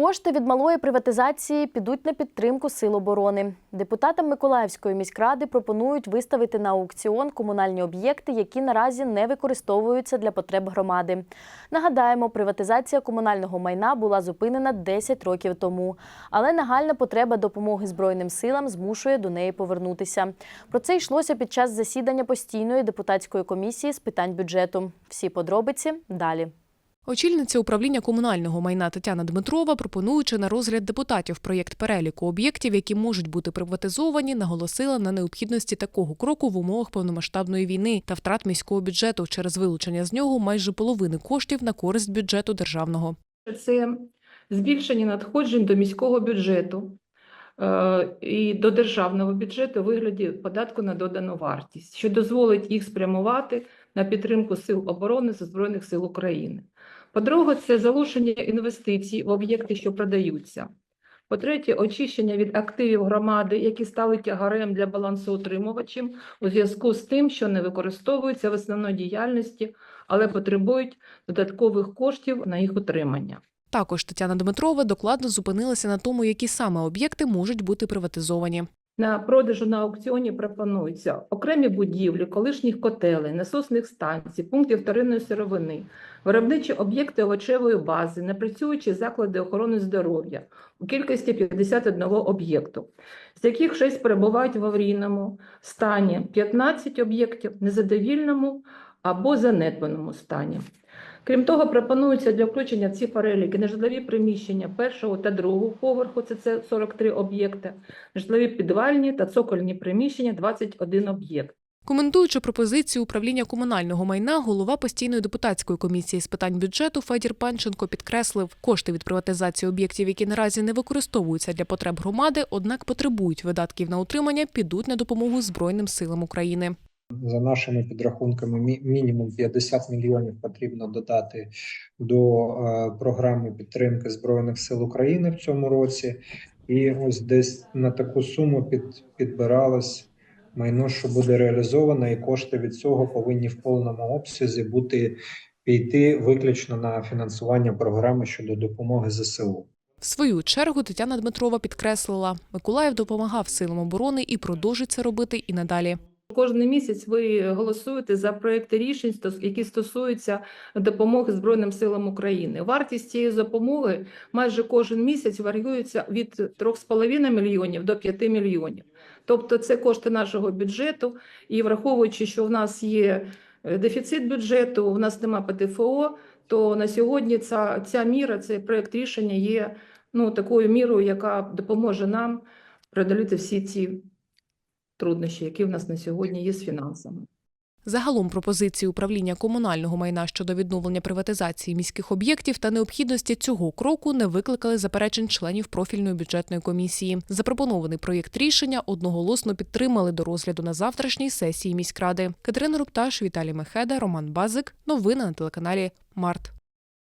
Кошти від малої приватизації підуть на підтримку сил оборони. Депутатам Миколаївської міськради пропонують виставити на аукціон комунальні об'єкти, які наразі не використовуються для потреб громади. Нагадаємо, приватизація комунального майна була зупинена 10 років тому, але нагальна потреба допомоги Збройним силам змушує до неї повернутися. Про це йшлося під час засідання постійної депутатської комісії з питань бюджету. Всі подробиці далі. Очільниця управління комунального майна Тетяна Дмитрова, пропонуючи на розгляд депутатів проєкт переліку об'єктів, які можуть бути приватизовані, наголосила на необхідності такого кроку в умовах повномасштабної війни та втрат міського бюджету через вилучення з нього майже половини коштів на користь бюджету державного. Це збільшення надходжень до міського бюджету е, і до державного бюджету у вигляді податку на додану вартість, що дозволить їх спрямувати на підтримку сил оборони та Збройних сил України. По-друге, це залучення інвестицій в об'єкти, що продаються. По-третє, очищення від активів громади, які стали тягарем для балансоутримувачів у зв'язку з тим, що не використовуються в основній діяльності, але потребують додаткових коштів на їх утримання. Також Тетяна Дмитрова докладно зупинилася на тому, які саме об'єкти можуть бути приватизовані. На продажу на аукціоні пропонуються окремі будівлі, колишніх котелень, насосних станцій, пунктів вторинної сировини, виробничі об'єкти овочевої бази, непрацюючі заклади охорони здоров'я у кількості 51 об'єкту, з яких 6 перебувають в аварійному стані, 15 об'єктів незадовільному або занедбаному стані. Крім того, пропонується для включення ці переліки нежитлові приміщення першого та другого поверху, це, це 43 об'єкти, нежитлові підвальні та цокольні приміщення 21 об'єкт. Коментуючи пропозицію управління комунального майна, голова постійної депутатської комісії з питань бюджету Федір Панченко підкреслив, кошти від приватизації об'єктів, які наразі не використовуються для потреб громади, однак потребують видатків на утримання, підуть на допомогу Збройним силам України. За нашими підрахунками, мінімум 50 мільйонів потрібно додати до е, програми підтримки Збройних сил України в цьому році. І ось десь на таку суму під, підбиралось майно, що буде реалізовано, і кошти від цього повинні в повному обсязі бути піти виключно на фінансування програми щодо допомоги ЗСУ. В свою чергу Тетяна Дмитрова підкреслила, Миколаїв допомагав силам оборони і продовжить це робити і надалі. Кожен місяць ви голосуєте за проекти рішень, які стосуються допомоги Збройним силам України. Вартість цієї допомоги майже кожен місяць варіюється від 3,5 мільйонів до 5 мільйонів. Тобто це кошти нашого бюджету, і враховуючи, що в нас є е, дефіцит бюджету, в нас нема ПДФО, то на сьогодні ця, ця міра, цей проект рішення є ну, такою мірою, яка допоможе нам преодоліти всі ці труднощі, які в нас на сьогодні є з фінансами. Загалом пропозиції управління комунального майна щодо відновлення приватизації міських об'єктів та необхідності цього кроку не викликали заперечень членів профільної бюджетної комісії. Запропонований проєкт рішення одноголосно підтримали до розгляду на завтрашній сесії міськради. Катерина Рупташ, Віталій Мехеда, Роман Базик. Новини на телеканалі Март.